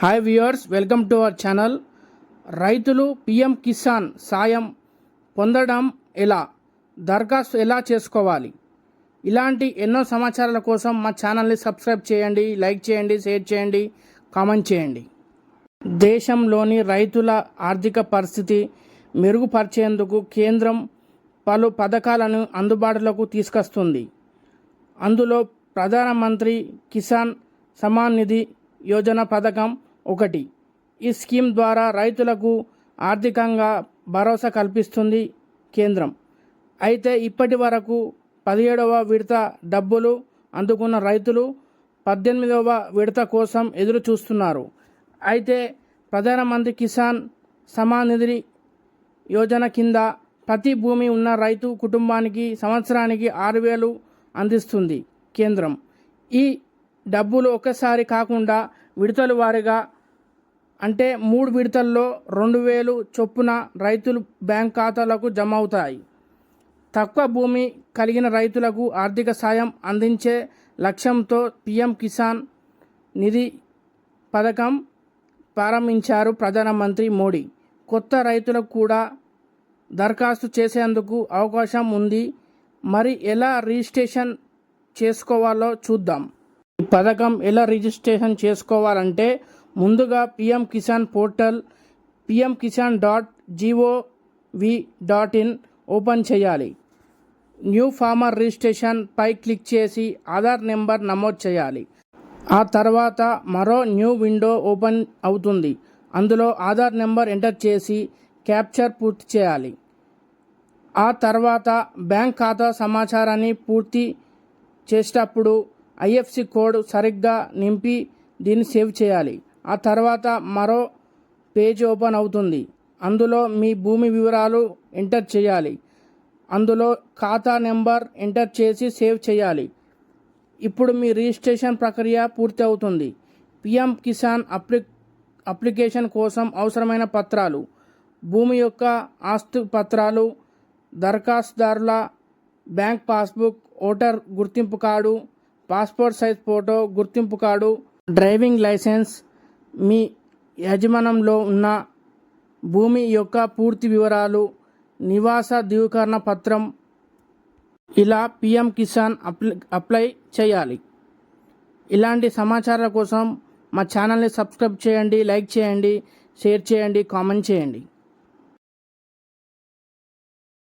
Hi viewers welcome to our channel రైతులు PM Kisan సాయం పొందడం ఎలా? దరఖాస్తు ఎలా చేసుకోవాలి? ఇలాంటి ఎన్నో సమాచారాల కోసం మా ఛానల్ని సబ్స్క్రైబ్ చేయండి లైక్ చేయండి షేర్ చేయండి కామెంట్ చేయండి. దేశంలోని రైతుల ఆర్థిక పరిస్థితి మెరుగుపరిచేందుకు కేంద్రం పలు పథకాలను అందుబాటులోకి తీసుకొస్తుంది. అందులో ప్రధానమంత్రి కిసాన్ సమాన్ నిధి యోజన పథకం ఒకటి. ఈ స్కీమ్ ద్వారా రైతులకు ఆర్థికంగా భరోసా కల్పిస్తుంది కేంద్రం. అయితే ఇప్పటి వరకు పదిహేడవ విడత డబ్బులు అందుకున్న రైతులు పద్దెనిమిదవ విడత కోసం ఎదురు చూస్తున్నారు. అయితే ప్రధానమంత్రి కిసాన్ సమాన్ నిధి యోజన కింద ప్రతి భూమి ఉన్న రైతు కుటుంబానికి సంవత్సరానికి ఆరు వేలు అందిస్తుంది కేంద్రం. ఈ డబ్బులు ఒక్కసారి కాకుండా విడతల వారీగా అంటే మూడు విడతల్లో రెండు వేలు చొప్పున రైతులు బ్యాంక్ ఖాతాలకు జమ అవుతాయి. తక్కువ భూమి కలిగిన రైతులకు ఆర్థిక సాయం అందించే లక్ష్యంతో పిఎం కిసాన్ నిధి పథకం ప్రారంభించారు ప్రధానమంత్రి మోడీ. కొత్త రైతులకు కూడా దరఖాస్తు చేసేందుకు అవకాశం ఉంది. మరి ఎలా రిజిస్ట్రేషన్ చేసుకోవాలో చూద్దాం. పథకం ఎలా రిజిస్ట్రేషన్ చేసుకోవాలంటే ముందుగా PM Kisan portal PM Kisan dot gov dot in open చేయాలి. న్యూ ఫార్మర్ రిజిస్ట్రేషన్ పై క్లిక్ చేసి ఆధార్ నెంబర్ నమోదు చేయాలి. ఆ తర్వాత మరో న్యూ విండో ఓపెన్ అవుతుంది. అందులో ఆధార్ నెంబర్ ఎంటర్ చేసి క్యాప్చర్ పూర్తి చేయాలి. ఆ తర్వాత బ్యాంక్ ఖాతా సమాచారాన్ని పూర్తి చేసేటప్పుడు ఐఎఫ్సి కోడ్ సరిగ్గా నింపి దీన్ని సేవ్ చేయాలి. ఆ తర్వాత మరో పేజ్ ఓపెన్ అవుతుంది. అందులో మీ భూమి వివరాలు ఎంటర్ చేయాలి. అందులో ఖాతా నెంబర్ ఎంటర్ చేసి సేవ్ చేయాలి. ఇప్పుడు మీ రిజిస్ట్రేషన్ ప్రక్రియ పూర్తి అవుతుంది. పిఎం కిసాన్ అప్లి అప్లికేషన్ కోసం అవసరమైన పత్రాలు భూమి యొక్క ఆస్తి పత్రాలు దరఖాస్తుదారుల బ్యాంక్ పాస్బుక్ ఓటర్ గుర్తింపు కార్డు పాస్పోర్ట్ సైజ్ ఫోటో గుర్తింపు కార్డు డ్రైవింగ్ లైసెన్స్ మీ యజమానంలో ఉన్న భూమి యొక్క పూర్తి వివరాలు నివాస ధృవీకరణ పత్రం ఇలా పిఎం కిసాన్ అప్లై అప్లై చేయాలి. ఇలాంటి సమాచారాల కోసం మా ఛానల్ని సబ్స్క్రైబ్ చేయండి లైక్ చేయండి షేర్ చేయండి కామెంట్ చేయండి.